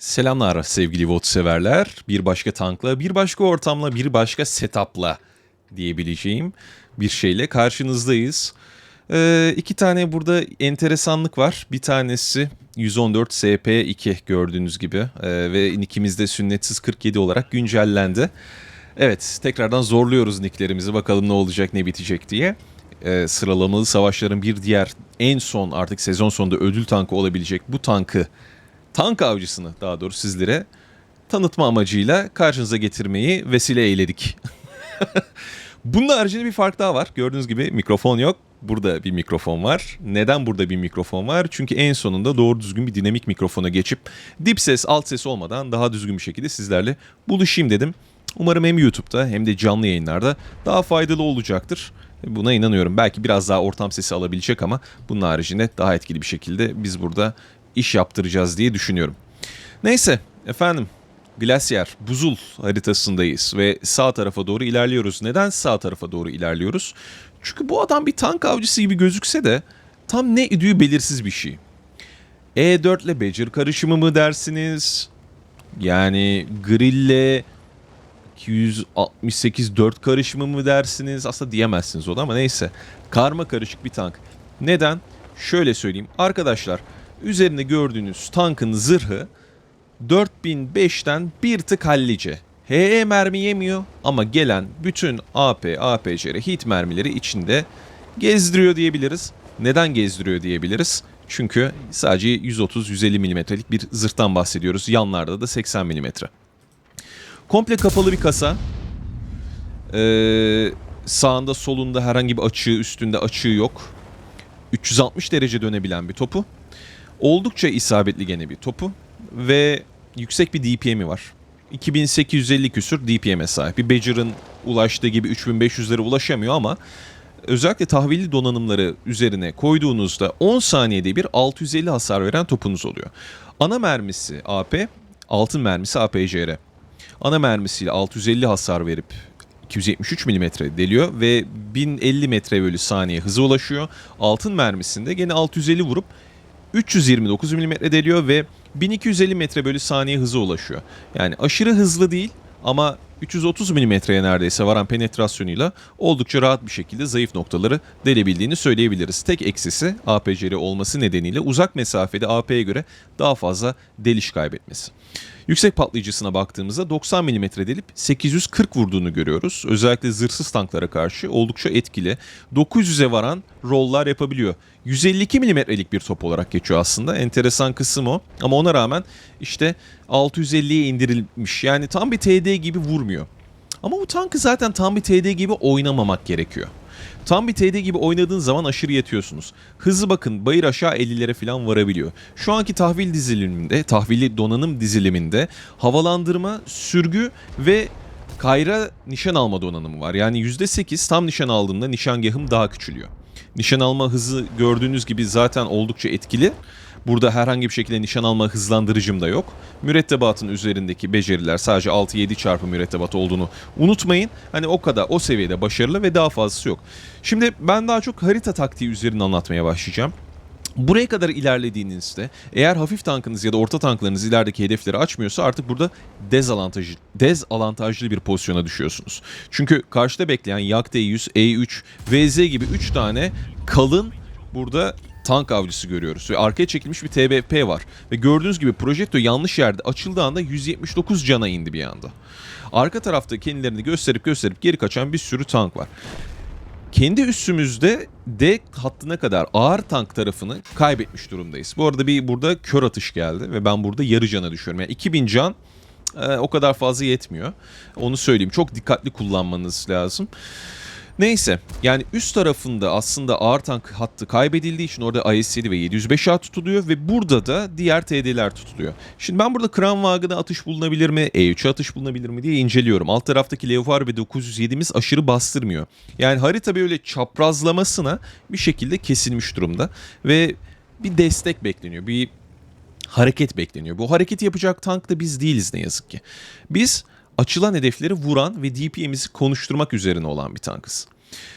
Selamlar sevgili VOD severler. Bir başka tankla, bir başka ortamla, bir başka setupla diyebileceğim bir şeyle karşınızdayız. Ee, iki tane burada enteresanlık var. Bir tanesi 114 SP2 gördüğünüz gibi ee, ve nickimiz de sünnetsiz 47 olarak güncellendi. Evet tekrardan zorluyoruz nicklerimizi bakalım ne olacak ne bitecek diye. Ee, sıralamalı savaşların bir diğer en son artık sezon sonunda ödül tankı olabilecek bu tankı tank avcısını daha doğrusu sizlere tanıtma amacıyla karşınıza getirmeyi vesile eyledik. Bunun haricinde bir fark daha var. Gördüğünüz gibi mikrofon yok. Burada bir mikrofon var. Neden burada bir mikrofon var? Çünkü en sonunda doğru düzgün bir dinamik mikrofona geçip dip ses, alt ses olmadan daha düzgün bir şekilde sizlerle buluşayım dedim. Umarım hem YouTube'da hem de canlı yayınlarda daha faydalı olacaktır. Buna inanıyorum. Belki biraz daha ortam sesi alabilecek ama bunun haricinde daha etkili bir şekilde biz burada iş yaptıracağız diye düşünüyorum. Neyse efendim Glacier, buzul haritasındayız ve sağ tarafa doğru ilerliyoruz. Neden sağ tarafa doğru ilerliyoruz? Çünkü bu adam bir tank avcısı gibi gözükse de tam ne idüğü belirsiz bir şey. E4 ile Badger karışımı mı dersiniz? Yani grille 268 4 karışımı mı dersiniz? Aslında diyemezsiniz o da ama neyse. Karma karışık bir tank. Neden? Şöyle söyleyeyim. Arkadaşlar üzerinde gördüğünüz tankın zırhı 4005'ten bir tık hallice. HE mermi yemiyor ama gelen bütün AP, APCR, hit mermileri içinde gezdiriyor diyebiliriz. Neden gezdiriyor diyebiliriz? Çünkü sadece 130-150 milimetrelik bir zırhtan bahsediyoruz. Yanlarda da 80 milimetre. Komple kapalı bir kasa. Ee, sağında solunda herhangi bir açığı üstünde açığı yok. 360 derece dönebilen bir topu. Oldukça isabetli gene bir topu. Ve yüksek bir DPM'i var. 2850 küsür DPM'e sahip. Bir Badger'ın ulaştığı gibi 3500'lere ulaşamıyor ama özellikle tahvilli donanımları üzerine koyduğunuzda 10 saniyede bir 650 hasar veren topunuz oluyor. Ana mermisi AP, altın mermisi APCR. Ana mermisiyle 650 hasar verip 273 mm deliyor ve 1050 metre bölü saniye hıza ulaşıyor. Altın mermisinde gene 650 vurup 329 mm deliyor ve 1250 metre bölü saniye hıza ulaşıyor. Yani aşırı hızlı değil ama 330 milimetreye neredeyse varan penetrasyonuyla oldukça rahat bir şekilde zayıf noktaları delebildiğini söyleyebiliriz. Tek eksisi APCR olması nedeniyle uzak mesafede AP'ye göre daha fazla deliş kaybetmesi. Yüksek patlayıcısına baktığımızda 90 mm delip 840 vurduğunu görüyoruz. Özellikle zırhsız tanklara karşı oldukça etkili. 900'e varan rolllar yapabiliyor. 152 milimetrelik bir top olarak geçiyor aslında. Enteresan kısım o. Ama ona rağmen işte 650'ye indirilmiş. Yani tam bir TD gibi vurmuyor. Ama bu tankı zaten tam bir TD gibi oynamamak gerekiyor. Tam bir TD gibi oynadığın zaman aşırı yetiyorsunuz. Hızı bakın bayır aşağı 50'lere falan varabiliyor. Şu anki tahvil diziliminde, tahvili donanım diziliminde havalandırma, sürgü ve kayra nişan alma donanımı var. Yani %8 tam nişan aldığımda nişangahım daha küçülüyor. Nişan alma hızı gördüğünüz gibi zaten oldukça etkili. Burada herhangi bir şekilde nişan alma hızlandırıcım da yok. Mürettebatın üzerindeki beceriler sadece 6-7 çarpı mürettebat olduğunu unutmayın. Hani o kadar o seviyede başarılı ve daha fazlası yok. Şimdi ben daha çok harita taktiği üzerine anlatmaya başlayacağım. Buraya kadar ilerlediğinizde eğer hafif tankınız ya da orta tanklarınız ilerideki hedefleri açmıyorsa artık burada dezavantajlı, dezavantajlı bir pozisyona düşüyorsunuz. Çünkü karşıda bekleyen Yak D100, E3, VZ gibi 3 tane kalın burada tank avcısı görüyoruz ve arkaya çekilmiş bir TBP var. Ve gördüğünüz gibi projekto yanlış yerde açıldığı anda 179 cana indi bir anda. Arka tarafta kendilerini gösterip gösterip geri kaçan bir sürü tank var. Kendi üstümüzde D hattına kadar ağır tank tarafını kaybetmiş durumdayız. Bu arada bir burada kör atış geldi ve ben burada yarı cana düşüyorum. Yani 2000 can e, o kadar fazla yetmiyor. Onu söyleyeyim. Çok dikkatli kullanmanız lazım. Neyse yani üst tarafında aslında ağır tank hattı kaybedildiği için orada IS-7 ve 705A tutuluyor ve burada da diğer TD'ler tutuluyor. Şimdi ben burada Kranwagen'a atış bulunabilir mi, E3'e atış bulunabilir mi diye inceliyorum. Alt taraftaki Leopard ve 907'miz aşırı bastırmıyor. Yani harita böyle çaprazlamasına bir şekilde kesilmiş durumda ve bir destek bekleniyor. Bir hareket bekleniyor. Bu hareketi yapacak tank da biz değiliz ne yazık ki. Biz açılan hedefleri vuran ve DPM'imizi konuşturmak üzerine olan bir tankız.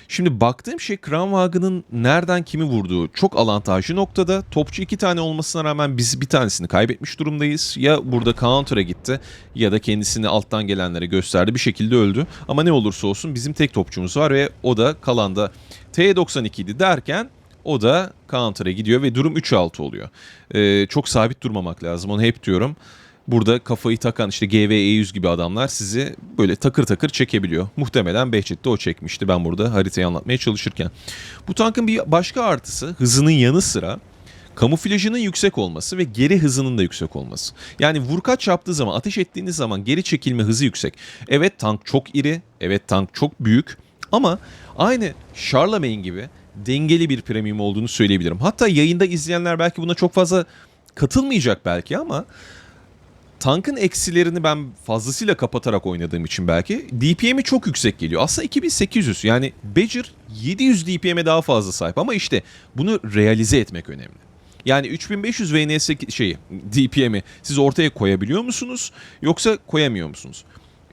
Şimdi baktığım şey Kranwagen'ın nereden kimi vurduğu çok avantajlı noktada. Topçu iki tane olmasına rağmen biz bir tanesini kaybetmiş durumdayız. Ya burada counter'a gitti ya da kendisini alttan gelenlere gösterdi bir şekilde öldü. Ama ne olursa olsun bizim tek topçumuz var ve o da kalanda T92 idi derken o da counter'a gidiyor ve durum 3-6 oluyor. Ee, çok sabit durmamak lazım onu hep diyorum. Burada kafayı takan işte GVE100 gibi adamlar sizi böyle takır takır çekebiliyor. Muhtemelen Behçet de o çekmişti ben burada haritayı anlatmaya çalışırken. Bu tankın bir başka artısı hızının yanı sıra kamuflajının yüksek olması ve geri hızının da yüksek olması. Yani vurkaç yaptığı zaman ateş ettiğiniz zaman geri çekilme hızı yüksek. Evet tank çok iri, evet tank çok büyük ama aynı Charlemagne gibi dengeli bir premium olduğunu söyleyebilirim. Hatta yayında izleyenler belki buna çok fazla katılmayacak belki ama tankın eksilerini ben fazlasıyla kapatarak oynadığım için belki DPM'i çok yüksek geliyor. Aslında 2800 yani Badger 700 DPM'e daha fazla sahip ama işte bunu realize etmek önemli. Yani 3500 VNS şeyi DPM'i siz ortaya koyabiliyor musunuz yoksa koyamıyor musunuz?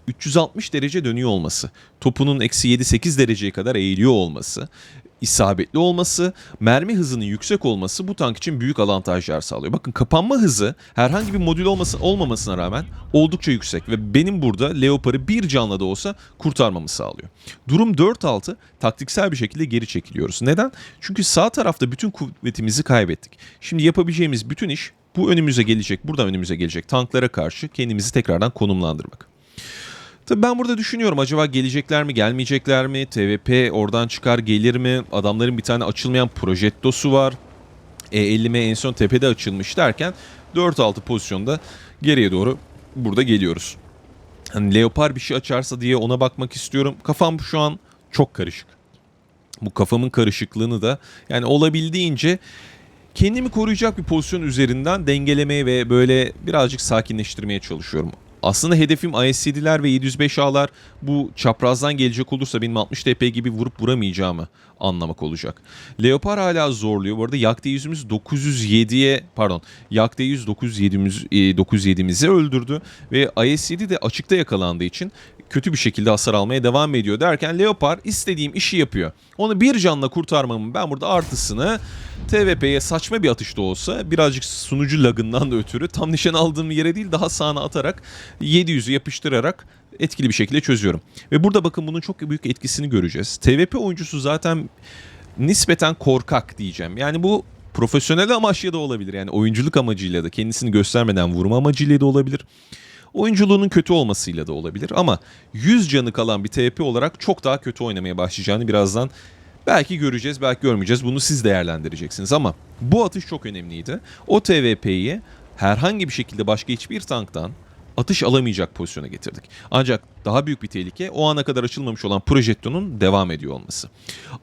360 derece dönüyor olması, topunun eksi 7-8 dereceye kadar eğiliyor olması, isabetli olması, mermi hızının yüksek olması bu tank için büyük avantajlar sağlıyor. Bakın kapanma hızı herhangi bir modül olması, olmamasına rağmen oldukça yüksek ve benim burada Leopard'ı bir canla da olsa kurtarmamı sağlıyor. Durum 4-6 taktiksel bir şekilde geri çekiliyoruz. Neden? Çünkü sağ tarafta bütün kuvvetimizi kaybettik. Şimdi yapabileceğimiz bütün iş bu önümüze gelecek, buradan önümüze gelecek tanklara karşı kendimizi tekrardan konumlandırmak. Tabii ben burada düşünüyorum acaba gelecekler mi gelmeyecekler mi? TVP oradan çıkar gelir mi? Adamların bir tane açılmayan projettosu var. E50M en son tepede açılmış derken 4-6 pozisyonda geriye doğru burada geliyoruz. Hani Leopard bir şey açarsa diye ona bakmak istiyorum. Kafam şu an çok karışık. Bu kafamın karışıklığını da yani olabildiğince kendimi koruyacak bir pozisyon üzerinden dengelemeye ve böyle birazcık sakinleştirmeye çalışıyorum. Aslında hedefim IS-7'ler ve 705A'lar bu çaprazdan gelecek olursa benim 60 TP gibi vurup vuramayacağımı anlamak olacak. Leopard hala zorluyor. Bu arada Yak D100'ümüz 907'ye pardon Yak D100 907'miz, 907'mizi öldürdü ve IS-7 de açıkta yakalandığı için kötü bir şekilde hasar almaya devam ediyor derken Leopard istediğim işi yapıyor. Onu bir canla kurtarmamın ben burada artısını TVP'ye saçma bir atışta olsa birazcık sunucu lagından da ötürü tam nişan aldığım yere değil daha sağına atarak 700'ü yapıştırarak etkili bir şekilde çözüyorum. Ve burada bakın bunun çok büyük etkisini göreceğiz. TVP oyuncusu zaten nispeten korkak diyeceğim. Yani bu profesyonel amaçla da olabilir. Yani oyunculuk amacıyla da kendisini göstermeden vurma amacıyla da olabilir. Oyunculuğunun kötü olmasıyla da olabilir ama 100 canı kalan bir TP olarak çok daha kötü oynamaya başlayacağını birazdan belki göreceğiz, belki görmeyeceğiz. Bunu siz değerlendireceksiniz ama bu atış çok önemliydi. O TVP'yi herhangi bir şekilde başka hiçbir tanktan atış alamayacak pozisyona getirdik. Ancak daha büyük bir tehlike o ana kadar açılmamış olan projektonun devam ediyor olması.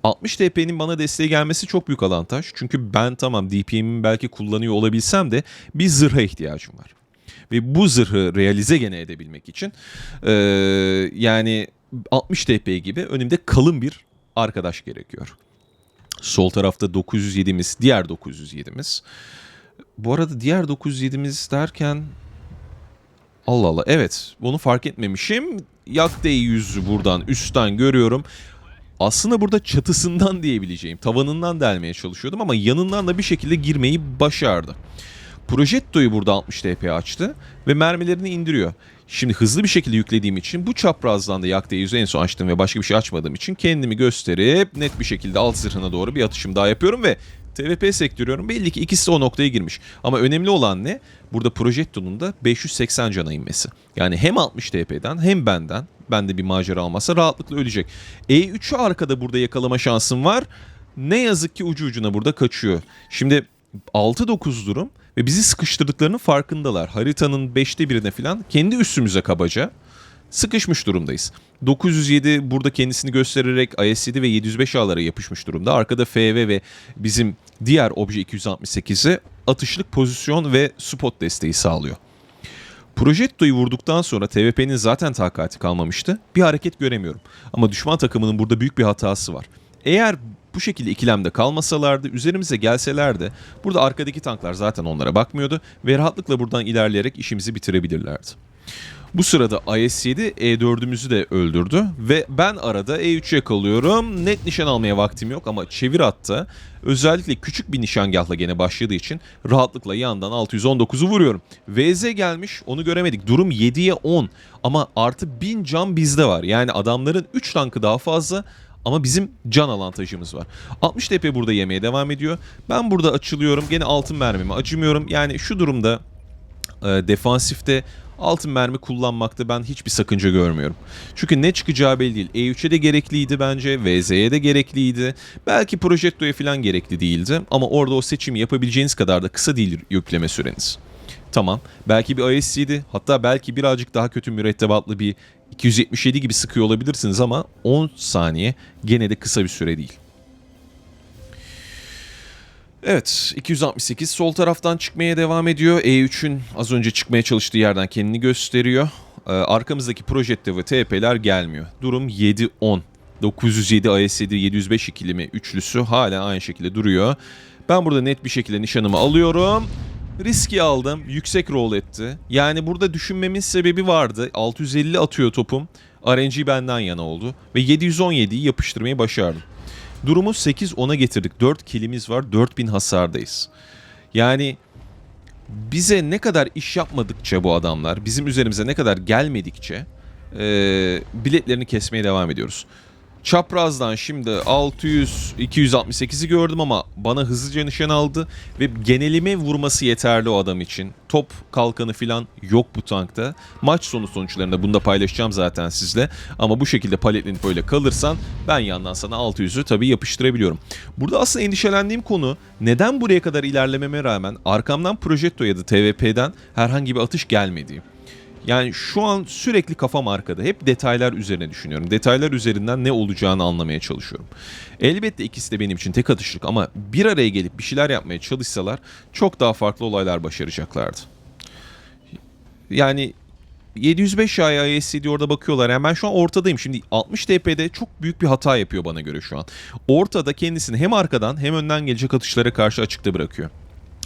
60 TP'nin bana desteğe gelmesi çok büyük avantaj. Çünkü ben tamam DPM'imi belki kullanıyor olabilsem de bir zırha ihtiyacım var. Ve bu zırhı realize gene edebilmek için e, yani 60 TP gibi önümde kalın bir arkadaş gerekiyor. Sol tarafta 907'miz, diğer 907'miz. Bu arada diğer 907'miz derken Allah Allah evet bunu fark etmemişim. Yak D100'ü buradan üstten görüyorum. Aslında burada çatısından diyebileceğim, tavanından delmeye çalışıyordum ama yanından da bir şekilde girmeyi başardı. Projetto'yu burada 60 TP açtı ve mermilerini indiriyor. Şimdi hızlı bir şekilde yüklediğim için bu çaprazdan da yak yüzü en son açtım ve başka bir şey açmadığım için kendimi gösterip net bir şekilde alt zırhına doğru bir atışım daha yapıyorum ve TVP sektörüyorum. Belli ki ikisi o noktaya girmiş. Ama önemli olan ne? Burada Projetto'nun da 580 cana inmesi. Yani hem 60 TP'den hem benden bende bir macera almazsa rahatlıkla ölecek. E3'ü arkada burada yakalama şansım var. Ne yazık ki ucu ucuna burada kaçıyor. Şimdi 6-9 durum ve bizi sıkıştırdıklarının farkındalar. Haritanın 5'te birine falan kendi üstümüze kabaca sıkışmış durumdayız. 907 burada kendisini göstererek IS-7 ve 705 ağlara yapışmış durumda. Arkada FV ve bizim diğer obje 268'e atışlık pozisyon ve spot desteği sağlıyor. Projetto'yu vurduktan sonra TVP'nin zaten takati kalmamıştı. Bir hareket göremiyorum. Ama düşman takımının burada büyük bir hatası var. Eğer bu şekilde ikilemde kalmasalardı, üzerimize gelselerdi burada arkadaki tanklar zaten onlara bakmıyordu ve rahatlıkla buradan ilerleyerek işimizi bitirebilirlerdi. Bu sırada IS-7 E4'ümüzü de öldürdü ve ben arada E3'ü yakalıyorum. Net nişan almaya vaktim yok ama çevir hatta özellikle küçük bir nişangahla gene başladığı için rahatlıkla yandan 619'u vuruyorum. VZ gelmiş onu göremedik. Durum 7'ye 10 ama artı 1000 can bizde var. Yani adamların 3 tankı daha fazla ama bizim can avantajımız var. 60 TP burada yemeye devam ediyor. Ben burada açılıyorum. Gene altın mermimi acımıyorum. Yani şu durumda e, defansifte altın mermi kullanmakta ben hiçbir sakınca görmüyorum. Çünkü ne çıkacağı belli değil. E3'e de gerekliydi bence. VZ'ye de gerekliydi. Belki Projetto'ya falan gerekli değildi. Ama orada o seçimi yapabileceğiniz kadar da kısa değil yükleme süreniz. Tamam. Belki bir ISC'di. Hatta belki birazcık daha kötü mürettebatlı bir 277 gibi sıkıyor olabilirsiniz ama 10 saniye gene de kısa bir süre değil. Evet 268 sol taraftan çıkmaya devam ediyor. E3'ün az önce çıkmaya çalıştığı yerden kendini gösteriyor. Ee, arkamızdaki projekte ve TP'ler gelmiyor. Durum 7-10. 907 IS7 705 ikilimi üçlüsü hala aynı şekilde duruyor. Ben burada net bir şekilde nişanımı alıyorum. Riski aldım. Yüksek roll etti. Yani burada düşünmemin sebebi vardı. 650 atıyor topum. RNG benden yana oldu. Ve 717'yi yapıştırmayı başardım. Durumu 8-10'a getirdik. 4 kilimiz var. 4000 hasardayız. Yani bize ne kadar iş yapmadıkça bu adamlar, bizim üzerimize ne kadar gelmedikçe e, biletlerini kesmeye devam ediyoruz. Çaprazdan şimdi 600 268'i gördüm ama bana hızlıca nişan aldı ve genelime vurması yeterli o adam için. Top kalkanı falan yok bu tankta. Maç sonu sonuçlarında bunu da paylaşacağım zaten sizle. Ama bu şekilde paletlenip böyle kalırsan ben yandan sana 600'ü tabii yapıştırabiliyorum. Burada aslında endişelendiğim konu neden buraya kadar ilerlememe rağmen arkamdan Projetto ya da TVP'den herhangi bir atış gelmediği. Yani şu an sürekli kafam arkada. Hep detaylar üzerine düşünüyorum. Detaylar üzerinden ne olacağını anlamaya çalışıyorum. Elbette ikisi de benim için tek atışlık ama bir araya gelip bir şeyler yapmaya çalışsalar çok daha farklı olaylar başaracaklardı. Yani 705 Ya'ya ISCD orada bakıyorlar. Yani ben şu an ortadayım. Şimdi 60 TP'de çok büyük bir hata yapıyor bana göre şu an. Ortada kendisini hem arkadan hem önden gelecek atışlara karşı açıkta bırakıyor.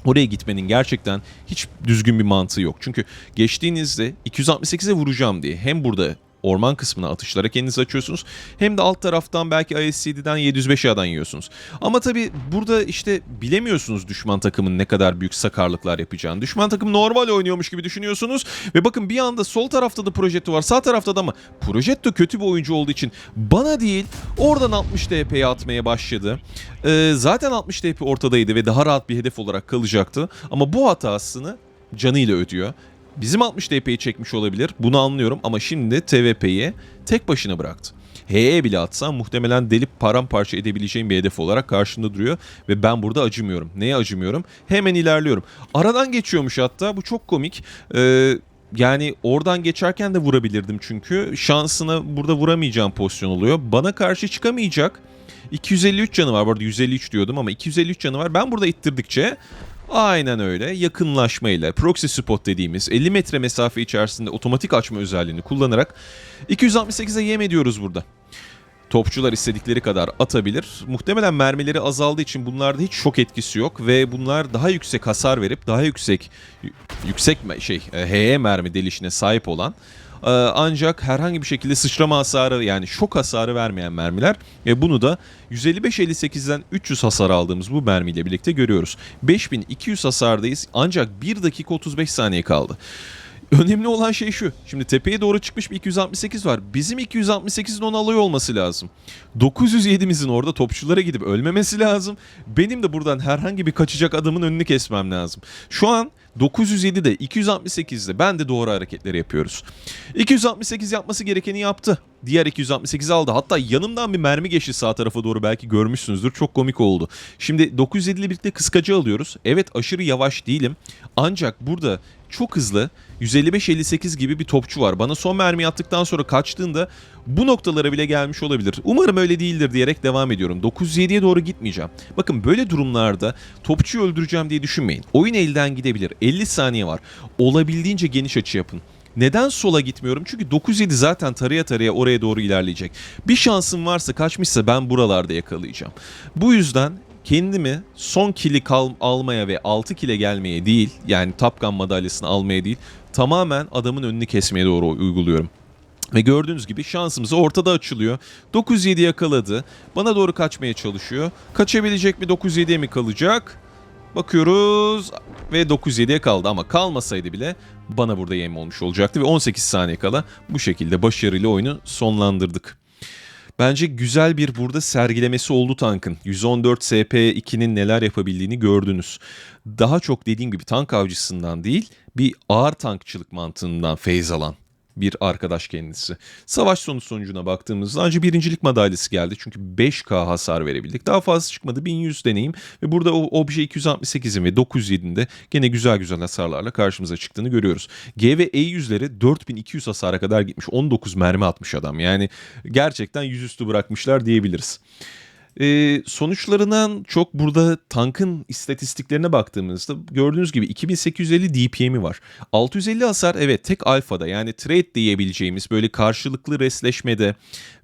Oraya gitmenin gerçekten hiç düzgün bir mantığı yok. Çünkü geçtiğinizde 268'e vuracağım diye hem burada orman kısmına atışlara kendinizi açıyorsunuz. Hem de alt taraftan belki ISCD'den 705 A'dan yiyorsunuz. Ama tabi burada işte bilemiyorsunuz düşman takımın ne kadar büyük sakarlıklar yapacağını. Düşman takım normal oynuyormuş gibi düşünüyorsunuz. Ve bakın bir anda sol tarafta da Projetto var sağ tarafta da ama Projetto kötü bir oyuncu olduğu için bana değil oradan 60 DP'ye atmaya başladı. Ee, zaten 60 DP ortadaydı ve daha rahat bir hedef olarak kalacaktı. Ama bu hatasını canıyla ödüyor. Bizim 60 DP'yi çekmiş olabilir. Bunu anlıyorum ama şimdi TVP'yi tek başına bıraktı. HE bile atsa muhtemelen delip paramparça edebileceğim bir hedef olarak karşında duruyor. Ve ben burada acımıyorum. Neye acımıyorum? Hemen ilerliyorum. Aradan geçiyormuş hatta. Bu çok komik. Ee, yani oradan geçerken de vurabilirdim çünkü. Şansına burada vuramayacağım pozisyon oluyor. Bana karşı çıkamayacak. 253 canı var. Bu arada 153 diyordum ama 253 canı var. Ben burada ittirdikçe Aynen öyle. Yakınlaşmayla proxy spot dediğimiz 50 metre mesafe içerisinde otomatik açma özelliğini kullanarak 268'e yem ediyoruz burada. Topçular istedikleri kadar atabilir. Muhtemelen mermileri azaldığı için bunlarda hiç şok etkisi yok ve bunlar daha yüksek hasar verip daha yüksek yüksek şey HE mermi delişine sahip olan ee, ancak herhangi bir şekilde sıçrama hasarı yani şok hasarı vermeyen mermiler ve bunu da 155-58'den 300 hasar aldığımız bu mermiyle birlikte görüyoruz. 5200 hasardayız ancak 1 dakika 35 saniye kaldı. Önemli olan şey şu. Şimdi tepeye doğru çıkmış bir 268 var. Bizim 268'in onu alıyor olması lazım. 907'mizin orada topçulara gidip ölmemesi lazım. Benim de buradan herhangi bir kaçacak adamın önünü kesmem lazım. Şu an 907'de 268'de ben de doğru hareketleri yapıyoruz. 268 yapması gerekeni yaptı. Diğer 268 aldı. Hatta yanımdan bir mermi geçti sağ tarafa doğru belki görmüşsünüzdür. Çok komik oldu. Şimdi 907 ile birlikte kıskacı alıyoruz. Evet aşırı yavaş değilim. Ancak burada çok hızlı 155-58 gibi bir topçu var. Bana son mermi attıktan sonra kaçtığında bu noktalara bile gelmiş olabilir. Umarım öyle değildir diyerek devam ediyorum. 907'ye doğru gitmeyeceğim. Bakın böyle durumlarda topçuyu öldüreceğim diye düşünmeyin. Oyun elden gidebilir. 50 saniye var. Olabildiğince geniş açı yapın. Neden sola gitmiyorum? Çünkü 907 zaten taraya taraya oraya doğru ilerleyecek. Bir şansım varsa kaçmışsa ben buralarda yakalayacağım. Bu yüzden kendimi son kili kal- almaya ve 6 kile gelmeye değil yani Top Gun madalyasını almaya değil tamamen adamın önünü kesmeye doğru uyguluyorum. Ve gördüğünüz gibi şansımız ortada açılıyor. 907 yakaladı. Bana doğru kaçmaya çalışıyor. Kaçabilecek mi 907'ye mi kalacak? Bakıyoruz ve 907'ye kaldı ama kalmasaydı bile bana burada yem olmuş olacaktı ve 18 saniye kala bu şekilde başarıyla oyunu sonlandırdık. Bence güzel bir burada sergilemesi oldu tankın. 114 SP2'nin neler yapabildiğini gördünüz. Daha çok dediğim gibi tank avcısından değil bir ağır tankçılık mantığından feyz alan bir arkadaş kendisi. Savaş sonu sonucuna baktığımızda ancak birincilik madalyası geldi. Çünkü 5K hasar verebildik. Daha fazla çıkmadı. 1100 deneyim ve burada o obje 268'in ve 907'in de gene güzel güzel hasarlarla karşımıza çıktığını görüyoruz. G ve E yüzleri 4200 hasara kadar gitmiş. 19 mermi atmış adam. Yani gerçekten yüzüstü bırakmışlar diyebiliriz. Ee, sonuçlarından çok burada tankın istatistiklerine baktığımızda gördüğünüz gibi 2850 DPM'i var. 650 hasar evet tek alfada yani trade diyebileceğimiz böyle karşılıklı resleşmede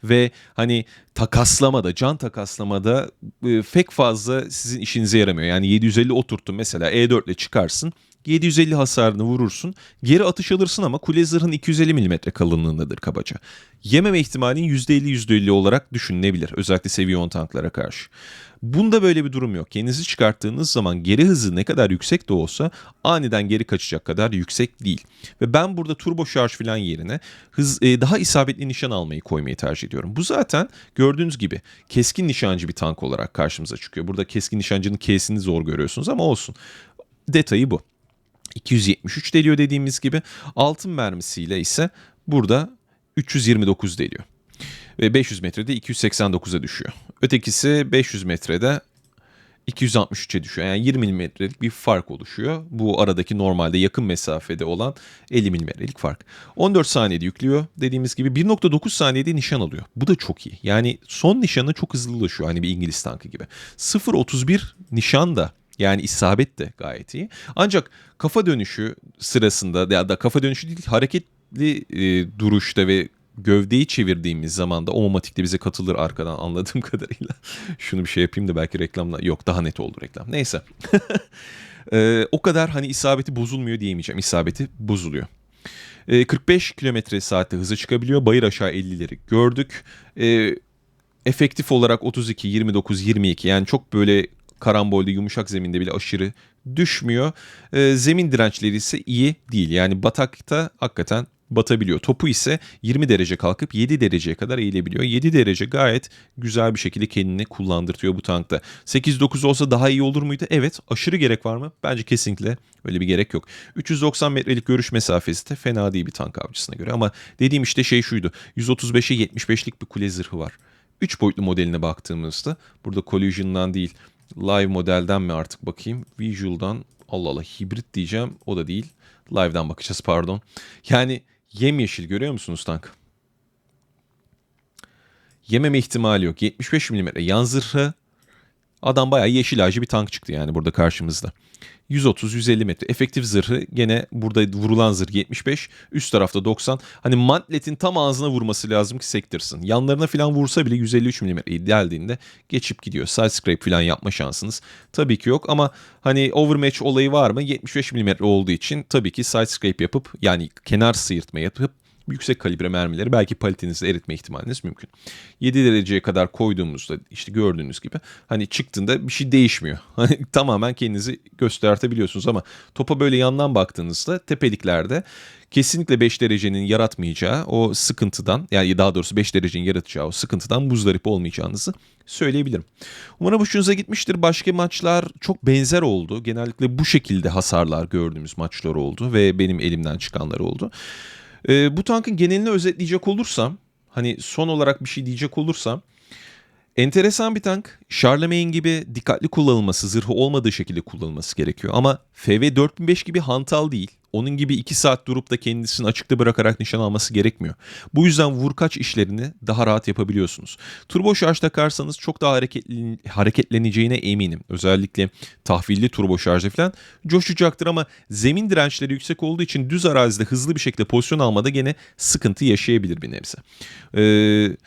ve hani takaslamada, can takaslamada e, pek fazla sizin işinize yaramıyor. Yani 750 oturttun mesela E4 ile çıkarsın 750 hasarını vurursun. Geri atış alırsın ama kule zırhın 250 mm kalınlığındadır kabaca. Yememe ihtimalin %50 %50 olarak düşünülebilir. Özellikle seviye 10 tanklara karşı. Bunda böyle bir durum yok. Kendinizi çıkarttığınız zaman geri hızı ne kadar yüksek de olsa aniden geri kaçacak kadar yüksek değil. Ve ben burada turbo şarj falan yerine hız e, daha isabetli nişan almayı koymayı tercih ediyorum. Bu zaten gördüğünüz gibi keskin nişancı bir tank olarak karşımıza çıkıyor. Burada keskin nişancının K'sini zor görüyorsunuz ama olsun. Detayı bu. 273 deliyor dediğimiz gibi. Altın mermisiyle ise burada 329 deliyor. Ve 500 metrede 289'a düşüyor. Ötekisi 500 metrede 263'e düşüyor. Yani 20 milimetrelik bir fark oluşuyor. Bu aradaki normalde yakın mesafede olan 50 milimetrelik fark. 14 saniyede yüklüyor. Dediğimiz gibi 1.9 saniyede nişan alıyor. Bu da çok iyi. Yani son nişanı çok hızlı ulaşıyor. Hani bir İngiliz tankı gibi. 0.31 nişan da yani isabet de gayet iyi. Ancak kafa dönüşü sırasında ya da kafa dönüşü değil hareketli e, duruşta ve gövdeyi çevirdiğimiz zaman da omomatik de bize katılır arkadan anladığım kadarıyla. Şunu bir şey yapayım da belki reklamla yok daha net oldu reklam. Neyse. e, o kadar hani isabeti bozulmuyor diyemeyeceğim. İsabeti bozuluyor. E, 45 kilometre saatte hızı çıkabiliyor. Bayır aşağı 50'leri gördük. E, efektif olarak 32, 29, 22 yani çok böyle karambolde yumuşak zeminde bile aşırı düşmüyor. E, zemin dirençleri ise iyi değil. Yani batakta hakikaten batabiliyor. Topu ise 20 derece kalkıp 7 dereceye kadar eğilebiliyor. 7 derece gayet güzel bir şekilde kendini kullandırtıyor bu tankta. 8-9 olsa daha iyi olur muydu? Evet. Aşırı gerek var mı? Bence kesinlikle öyle bir gerek yok. 390 metrelik görüş mesafesi de fena değil bir tank avcısına göre. Ama dediğim işte şey şuydu. 135'e 75'lik bir kule zırhı var. 3 boyutlu modeline baktığımızda burada Collision'dan değil live modelden mi artık bakayım. Visual'dan Allah Allah hibrit diyeceğim o da değil. Live'dan bakacağız pardon. Yani yemyeşil görüyor musunuz tank? Yememe ihtimali yok. 75 mm yan zırhı. Adam bayağı yeşil ağacı bir tank çıktı yani burada karşımızda. 130-150 metre. Efektif zırhı gene burada vurulan zırh 75. Üst tarafta 90. Hani mantletin tam ağzına vurması lazım ki sektirsin. Yanlarına falan vursa bile 153 mm geldiğinde geçip gidiyor. Side scrape falan yapma şansınız tabii ki yok ama hani overmatch olayı var mı? 75 mm olduğu için tabii ki side scrape yapıp yani kenar sıyırtma yapıp yüksek kalibre mermileri belki paletinizde eritme ihtimaliniz mümkün. 7 dereceye kadar koyduğumuzda işte gördüğünüz gibi hani çıktığında bir şey değişmiyor. Hani tamamen kendinizi göstertebiliyorsunuz ama topa böyle yandan baktığınızda tepeliklerde kesinlikle 5 derecenin yaratmayacağı o sıkıntıdan yani daha doğrusu 5 derecenin yaratacağı o sıkıntıdan muzdarip olmayacağınızı söyleyebilirim. Umarım hoşunuza gitmiştir. Başka maçlar çok benzer oldu. Genellikle bu şekilde hasarlar gördüğümüz maçlar oldu ve benim elimden çıkanlar oldu. E, bu tankın genelini özetleyecek olursam, hani son olarak bir şey diyecek olursam, enteresan bir tank. Charlemagne gibi dikkatli kullanılması, zırhı olmadığı şekilde kullanılması gerekiyor. Ama FV 4005 gibi hantal değil. Onun gibi 2 saat durup da kendisini açıkta bırakarak nişan alması gerekmiyor. Bu yüzden vurkaç işlerini daha rahat yapabiliyorsunuz. Turbo şarj takarsanız çok daha hareketli, hareketleneceğine eminim. Özellikle tahvilli turbo şarjda falan coşacaktır ama zemin dirençleri yüksek olduğu için düz arazide hızlı bir şekilde pozisyon almada gene sıkıntı yaşayabilir bir nebze. Eee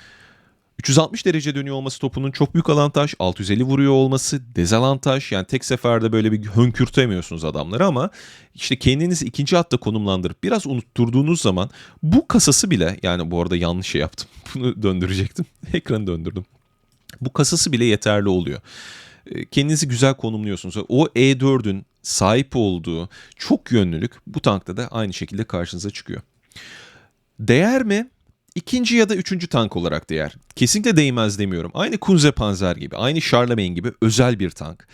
360 derece dönüyor olması topunun çok büyük avantaj. 650 vuruyor olması dezavantaj. Yani tek seferde böyle bir hönkürtemiyorsunuz adamları ama işte kendinizi ikinci hatta konumlandırıp biraz unutturduğunuz zaman bu kasası bile yani bu arada yanlış şey yaptım. Bunu döndürecektim. Ekranı döndürdüm. Bu kasası bile yeterli oluyor. E, Kendinizi güzel konumluyorsunuz. O E4'ün sahip olduğu çok yönlülük bu tankta da aynı şekilde karşınıza çıkıyor. Değer mi? İkinci ya da üçüncü tank olarak değer. Kesinlikle değmez demiyorum. Aynı Kunze Panzer gibi, aynı Charlemagne gibi özel bir tank.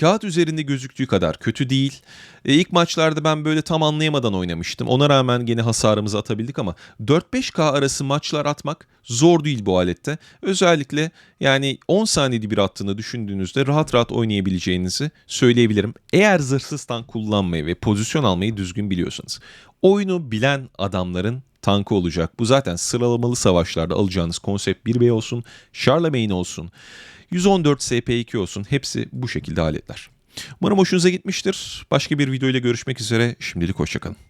Kağıt üzerinde gözüktüğü kadar kötü değil. E, ilk maçlarda ben böyle tam anlayamadan oynamıştım. Ona rağmen gene hasarımızı atabildik ama 4-5K arası maçlar atmak zor değil bu alette. Özellikle yani 10 saniyede bir attığını düşündüğünüzde rahat rahat oynayabileceğinizi söyleyebilirim. Eğer zırhsız tank kullanmayı ve pozisyon almayı düzgün biliyorsanız. Oyunu bilen adamların tankı olacak. Bu zaten sıralamalı savaşlarda alacağınız konsept 1B olsun, Charlemagne olsun, 114 SP2 olsun hepsi bu şekilde aletler. Umarım hoşunuza gitmiştir. Başka bir videoyla görüşmek üzere. Şimdilik hoşçakalın.